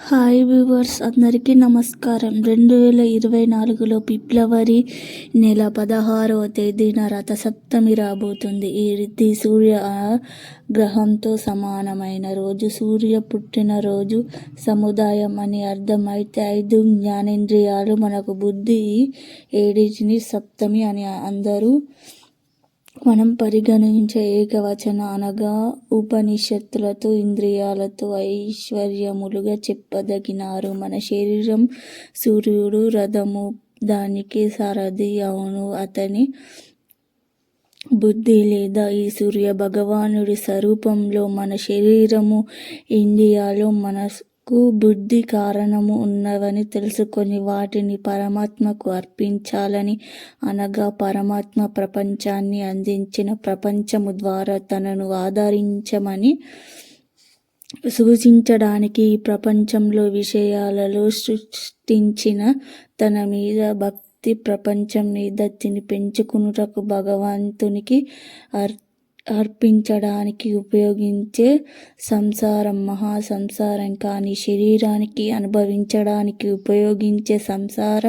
Hi viewers అందరికీ నమస్కారం. రెండు వేల ఇరవై నాలుగులో ఫిబ్రవరి నెల పదహారవ తేదీన రథసప్తమి రాబోతుంది. ఈ రిద్ధి సూర్య గ్రహంతో సమానమైన రోజు. సూర్య పుట్టినరోజు సముదాయం అని అర్థమైతే ఐదు జ్ఞానేంద్రియాలు మనకు బుద్ధి ఏడింటిని సప్తమి అని అందరూ మనం పరిగణించే ఏకవచన అనగా ఉపనిషత్తులతో ఇంద్రియాలతో ఐశ్వర్యములుగా చెప్పదగినారు. మన శరీరం సూర్యుడు రథము దానికి సారథి అవును. అతని బుద్ధి లేదా ఈ సూర్య భగవానుడి స్వరూపంలో మన శరీరము ఇండియాలో మన కు బుద్ధి కారణము ఉన్నవని తెలుసుకొని వాటిని పరమాత్మకు అర్పించాలని అనగా పరమాత్మ ప్రపంచాన్ని అందించిన ప్రపంచము ద్వారా తనను ఆదరించమని సూచించడానికి ఈ ప్రపంచంలో విషయాలలో సృష్టించిన తన మీద భక్తి ప్రపంచం మీద తిని పెంచుకున్నటకు భగవంతునికి అర్ అర్పించడానికి ఉపయోగించే సంసారం మహా సంసారం కానీ శరీరానికి అనుభవించడానికి ఉపయోగించే సంసార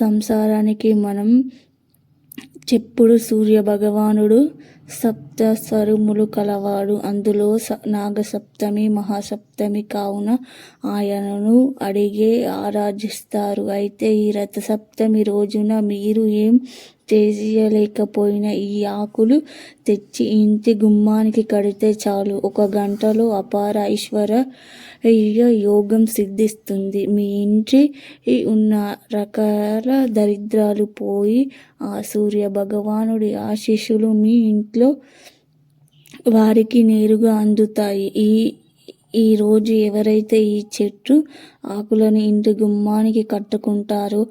సంసారానికి మనం చెప్పుడు సూర్య భగవానుడు సప్త స్వరములు కలవాడు. అందులో స నాగసప్తమి మహాసప్తమి కావున ఆయనను అడిగే ఆరాధిస్తారు. అయితే ఈ రథసప్తమి రోజున మీరు ఏం చేయలేకపోయినా ఈ ఆకులు తెచ్చి ఇంటి గుమ్మానికి కడితే చాలు. ఒక గంటలో అపార ఐశ్వర్య యోగం సిద్ధిస్తుంది. మీ ఇంటి ఉన్న రకాల దరిద్రాలు పోయి ఆ సూర్య భగవానుడి ఆశీస్సులు మీ ఇంట్లో వారికి నేరుగా అందుతాయి. ఈ ఈరోజు ఎవరైతే ఈ చెట్టు ఆకులను ఇంటి గుమ్మానికి కట్టుకుంటారో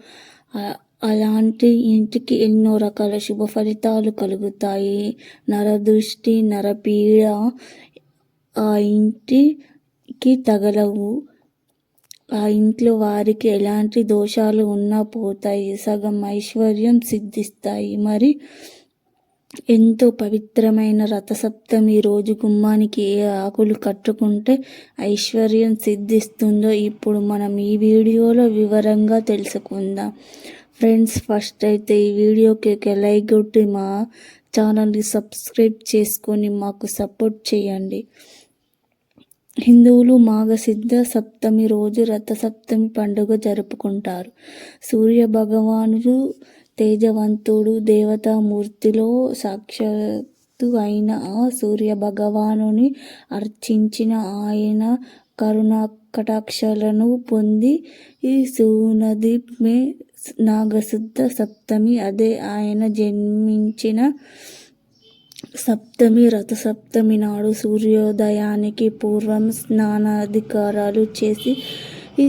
అలాంటి ఇంటికి ఎన్నో రకాల శుభ ఫలితాలు కలుగుతాయి. నరదృష్టి నరపీడ ఆ ఇంటికి తగలవు. ఆ ఇంట్లో వారికి ఎలాంటి దోషాలు ఉన్నా పోతాయి. సగం ఐశ్వర్యం సిద్ధిస్తాయి. మరి ఎంతో పవిత్రమైన రథసప్తమి రోజు గుమ్మానికి ఏ ఆకులు కట్టుకుంటే ఐశ్వర్యం సిద్ధిస్తుందో ఇప్పుడు మనం ఈ వీడియోలో వివరంగా తెలుసుకుందాం. ఫ్రెండ్స్ ఫస్ట్ అయితే ఈ వీడియోకి ఒక లైక్ కొట్టి మా ఛానల్ని సబ్స్క్రైబ్ చేసుకొని మాకు సపోర్ట్ చేయండి. హిందువులు మాఘసిద్ధ సప్తమి రోజు రథసప్తమి పండుగ జరుపుకుంటారు. సూర్య భగవానుడు తేజవంతుడు దేవతామూర్తిలో సాక్షాత్తు అయిన ఆ సూర్య భగవానుని అర్చించిన ఆయన కరుణా కటాక్షాలను పొంది ఈ సునది మే నాగశుద్ధ సప్తమి. అదే ఆయన జన్మించిన సప్తమి రథసప్తమి నాడు సూర్యోదయానికి పూర్వం స్నానాధికారాలు చేసి ఈ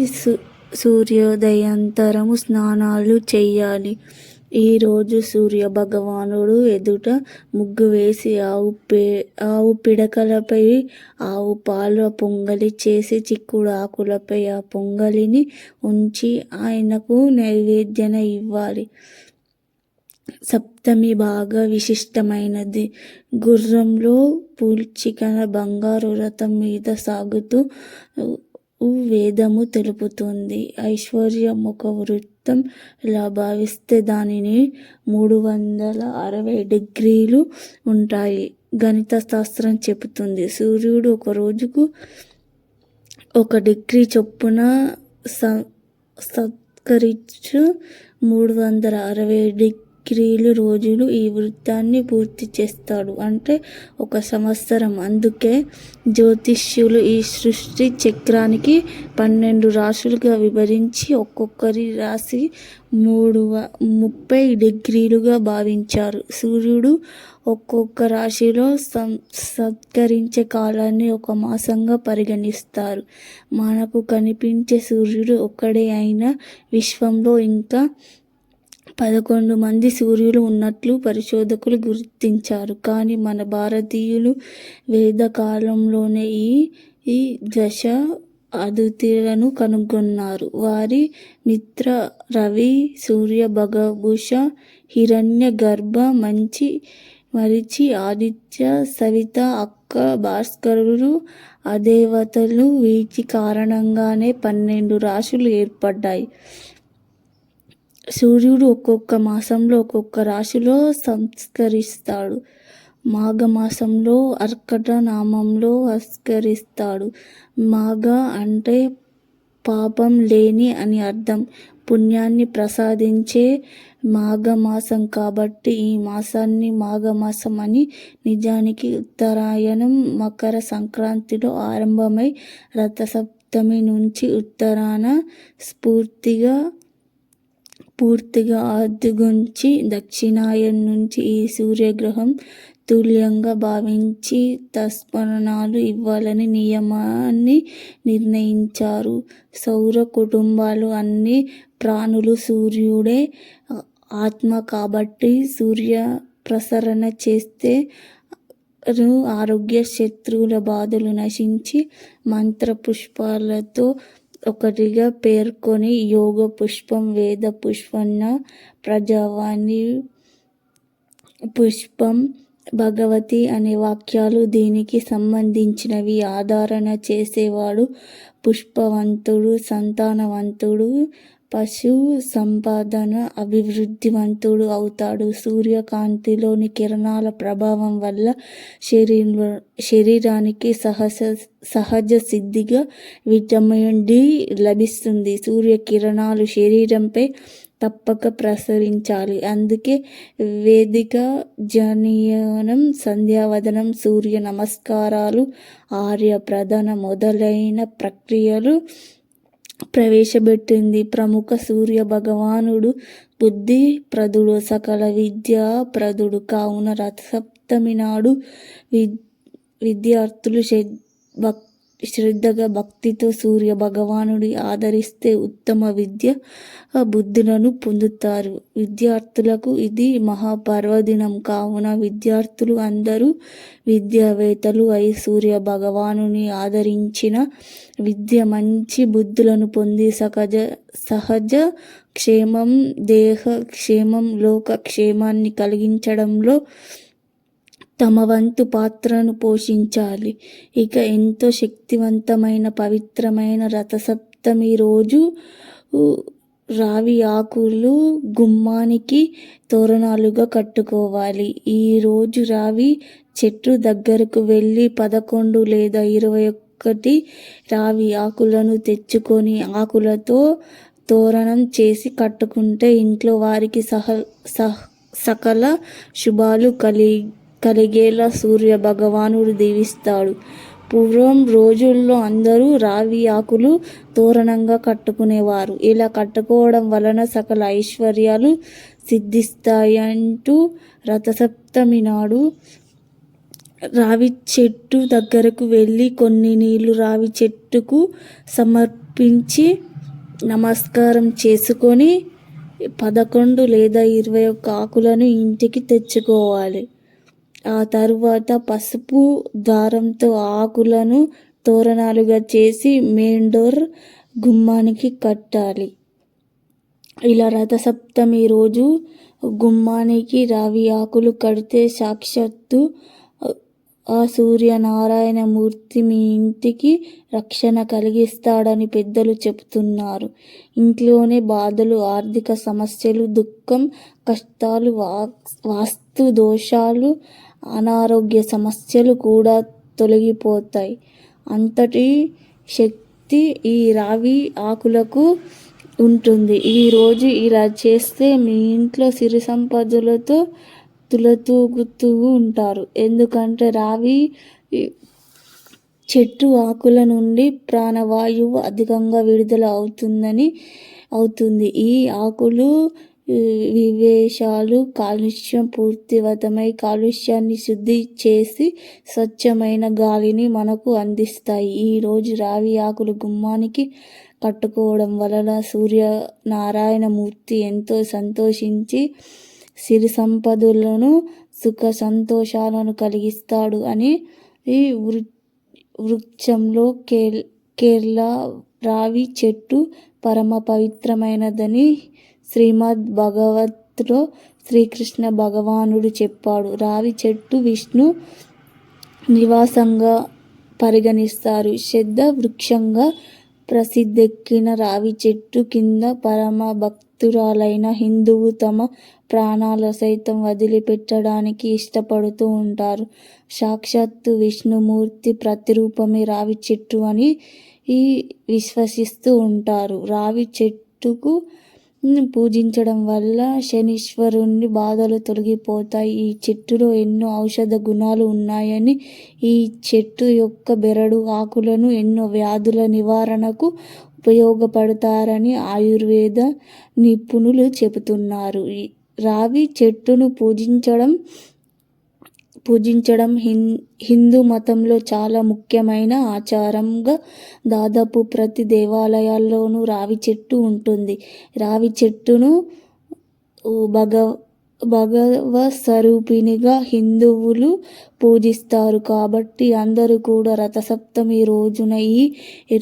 సూర్యోదయాంతరము స్నానాలు చేయాలి. ఈరోజు సూర్య భగవానుడు ఎదుట ముగ్గు వేసి ఆవు పే ఆవు పిడకలపై ఆవు పాలు పొంగలి చేసి చిక్కుడు ఆకులపై ఆ పొంగలిని ఉంచి ఆయనకు నైవేద్యన ఇవ్వాలి. సప్తమి బాగా విశిష్టమైనది. గుర్రంలో పూల్చికన బంగారు రథం మీద సాగుతూ వేదము తెలుపుతుంది. ఐశ్వర్యం ఒక వృత్తి మొత్తం ఇలా భావిస్తే దానిని మూడు వందల అరవై డిగ్రీలు ఉంటాయి. గణిత శాస్త్రం చెబుతుంది. సూర్యుడు ఒక రోజుకు ఒక డిగ్రీ చొప్పున స సత్కరించు మూడు వందల అరవై డిగ్రీ డిగ్రీలు రోజులు ఈ వృత్తాన్ని పూర్తి చేస్తాడు అంటే ఒక సంవత్సరం. అందుకే జ్యోతిష్యులు ఈ సృష్టి చక్రానికి పన్నెండు రాశులుగా విభజించి ఒక్కొక్కరి రాశి మూడు ముప్పై డిగ్రీలుగా భావించారు. సూర్యుడు ఒక్కొక్క రాశిలో సం సత్కరించే కాలాన్ని ఒక మాసంగా పరిగణిస్తారు. మనకు కనిపించే సూర్యుడు ఒక్కడే అయినా విశ్వంలో ఇంకా పదకొండు మంది సూర్యులు ఉన్నట్లు పరిశోధకులు గుర్తించారు. కానీ మన భారతీయులు వేదకాలంలోనే ఈ ఈ దశ అదుతీలను కనుగొన్నారు. వారి మిత్ర రవి సూర్య భగభూష హిరణ్య గర్భ మంచి మరిచి ఆదిత్య సవిత అక్క భాస్కరులు అదేవతలు వీటి కారణంగానే పన్నెండు రాశులు ఏర్పడ్డాయి. సూర్యుడు ఒక్కొక్క మాసంలో ఒక్కొక్క రాశిలో సంస్కరిస్తాడు. మాఘమాసంలో అర్కట నామంలో ఆస్కరిస్తాడు. మాఘ అంటే పాపం లేని అని అర్థం. పుణ్యాన్ని ప్రసాదించే మాఘమాసం కాబట్టి ఈ మాసాన్ని మాఘమాసం అని నిజానికి ఉత్తరాయణం మకర సంక్రాంతిలో ఆరంభమై రథసప్తమి నుంచి ఉత్తరాన స్ఫూర్తిగా పూర్తిగా అద్దుగుంచి దక్షిణాయనం నుంచి ఈ సూర్యగ్రహం తుల్యంగా భావించి తస్మరణాలు ఇవ్వాలని నియమాన్ని నిర్ణయించారు. సౌర కుటుంబాలు అన్ని ప్రాణులు సూర్యుడే ఆత్మ కాబట్టి సూర్య ప్రసరణ చేస్తే ఆరోగ్య శత్రువుల బాధలు నశించి మంత్ర పుష్పాలతో ఒకటిగా పేర్కొని యోగ పుష్పం వేద పుష్పన్న ప్రజావాణి పుష్పం భగవతి అనే వాక్యాలు దీనికి సంబంధించినవి. ఆధారణ చేసేవాడు పుష్పవంతుడు సంతానవంతుడు పశు సంపాదన అభివృద్ధివంతుడు అవుతాడు. సూర్యకాంతిలోని కిరణాల ప్రభావం వల్ల శరీర శరీరానికి సహజ సహజ సిద్ధిగా విటమిన్ డి లభిస్తుంది. సూర్యకిరణాలు శరీరంపై తప్పక ప్రసరించాలి. అందుకే వేదిక జనీయనం సంధ్యావదనం సూర్య నమస్కారాలు ఆర్య ప్రధాన మొదలైన ప్రక్రియలు ప్రవేశపెట్టింది. ప్రముఖ సూర్య భగవానుడు బుద్ధి ప్రదుడు సకల విద్యా ప్రదుడు. కావున రథసప్తమి నాడు వి విద్యార్థులు భక్ శ్రద్ధగా భక్తితో సూర్య భగవానుడి ఆదరిస్తే ఉత్తమ విద్య బుద్ధులను పొందుతారు. విద్యార్థులకు ఇది మహాపర్వదినం. కావున విద్యార్థులు అందరూ విద్యావేత్తలు అయి సూర్య భగవానుని ఆదరించిన విద్య మంచి బుద్ధులను పొంది సహజ సహజ క్షేమం దేహ క్షేమం లోక క్షేమాన్ని కలిగించడంలో తమ వంతు పాత్రను పోషించాలి. ఇక ఎంతో శక్తివంతమైన పవిత్రమైన రథసప్తమి రోజు రావి ఆకులు గుమ్మానికి తోరణాలుగా కట్టుకోవాలి. ఈరోజు రావి చెట్టు దగ్గరకు వెళ్ళి పదకొండు లేదా ఇరవై ఒక్కటి రావి ఆకులను తెచ్చుకొని ఆకులతో తోరణం చేసి కట్టుకుంటే ఇంట్లో వారికి సహ సహ సకల శుభాలు కలిగి కలిగేలా సూర్య భగవానుడు దీవిస్తాడు పూర్వం రోజుల్లో అందరూ రావి ఆకులు తోరణంగా కట్టుకునేవారు. ఇలా కట్టుకోవడం వలన సకల ఐశ్వర్యాలు సిద్ధిస్తాయంటూ రథసప్తమి నాడు రావి చెట్టు దగ్గరకు వెళ్ళి కొన్ని నీళ్ళు రావి చెట్టుకు సమర్పించి నమస్కారం చేసుకొని పదకొండు లేదా ఇరవై ఒక్క ఆకులను ఇంటికి తెచ్చుకోవాలి. ఆ తరువాత పసుపు దారంతో ఆకులను తోరణాలుగా చేసి మెయిన్ డోర్ గుమ్మానికి కట్టాలి. ఇలా రథసప్తమి రోజు గుమ్మానికి రావి ఆకులు కడితే సాక్షాత్తు ఆ సూర్యనారాయణ మూర్తి మీ ఇంటికి రక్షణ కలిగిస్తాడని పెద్దలు చెబుతున్నారు. ఇంట్లోనే బాధలు ఆర్థిక సమస్యలు దుఃఖం కష్టాలు వాస్తు దోషాలు అనారోగ్య సమస్యలు కూడా తొలగిపోతాయి. అంతటి శక్తి ఈ రావి ఆకులకు ఉంటుంది. ఈరోజు ఇలా చేస్తే మీ ఇంట్లో సిరి సంపదలతో తులతూగుతూ ఉంటారు. ఎందుకంటే రావి చెట్టు ఆకుల నుండి ప్రాణవాయువు అధికంగా విడుదల అవుతుందని అవుతుంది. ఈ ఆకులు వివేశాలు కాలుష్యం పూర్తివతమై కాలుష్యాన్ని శుద్ధి చేసి స్వచ్ఛమైన గాలిని మనకు అందిస్తాయి. ఈరోజు రావి ఆకులు గుమ్మానికి కట్టుకోవడం వలన సూర్య నారాయణమూర్తి ఎంతో సంతోషించి సిరి సంపదలను సుఖ సంతోషాలను కలిగిస్తాడు అని ఈ వృ వృక్షంలో కేరళ రావి చెట్టు పరమ పవిత్రమైనదని శ్రీమద్ భగవత్లో శ్రీకృష్ణ భగవానుడు చెప్పాడు రావి చెట్టు విష్ణు నివాసంగా పరిగణిస్తారు. శ్రద్ధ వృక్షంగా ప్రసిద్ధెక్కిన రావి చెట్టు కింద పరమ భక్తురాలైన హిందువు తమ ప్రాణాలు సైతం వదిలిపెట్టడానికి ఇష్టపడుతూ ఉంటారు. సాక్షాత్తు విష్ణుమూర్తి ప్రతిరూపమే రావి చెట్టు అని ఈ విశ్వసిస్తూ ఉంటారు. రావి చెట్టుకు పూజించడం వల్ల శనీశ్వరుని బాధలు తొలగిపోతాయి. ఈ చెట్టులో ఎన్నో ఔషధ గుణాలు ఉన్నాయని, ఈ చెట్టు యొక్క బెరడు ఆకులను ఎన్నో వ్యాధుల నివారణకు ఉపయోగపడతారని ఆయుర్వేద నిపుణులు చెబుతున్నారు. రావి చెట్టును పూజించడం హిందూ మతంలో చాలా ముఖ్యమైన ఆచారంగా దాదాపు ప్రతి దేవాలయాల్లోనూ రావి చెట్టు ఉంటుంది. రావి చెట్టును భగ భగవ స్వరూపినిగా హిందువులు పూజిస్తారు కాబట్టి అందరూ కూడా రథసప్తమి రోజున ఈ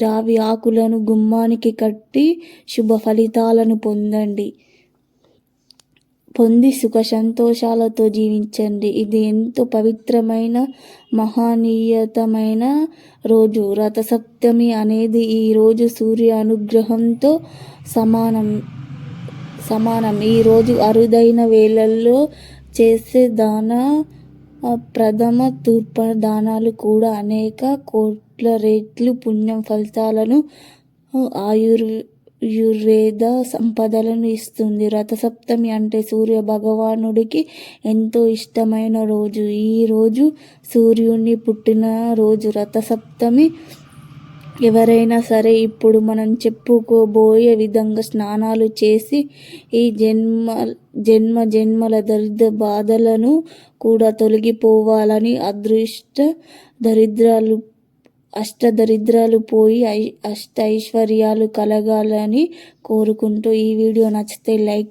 రావి ఆకులను గుమ్మానికి కట్టి శుభ ఫలితాలను పొందండి పొంది సుఖ సంతోషాలతో జీవించండి. ఇది ఎంతో పవిత్రమైన, మహానీయతమైన రోజు. రథసప్తమి అనేది ఈ రోజు సూర్య అనుగ్రహంతో సమానం. ఈ రోజు అరుదైన వేళల్లో చేసే దాన, ప్రథమ తూర్ప దానాలు కూడా అనేక కోట్ల రేట్లు పుణ్యం ఫలితాలను, ఆయుర్వే ఆయుర్వేద సంపదలను ఇస్తుంది. రథసప్తమి అంటే సూర్య భగవానుడికి ఎంతో ఇష్టమైన రోజు. ఈ రోజు సూర్యుని పుట్టిన రోజు. రథసప్తమి ఎవరైనా సరే ఇప్పుడు మనం చెప్పుకోబోయే విధంగా స్నానాలు చేసి ఈ జన్మ జన్మ జన్మల దరిద్ర బాధలను కూడా తొలగిపోవాలని, అదృష్ట దరిద్రాలు అష్టదరిద్రాలు పోయి అష్టైశ్వర్యాలు కలగాలని కోరుకుంటూ ఈ వీడియో నచ్చితే లైక్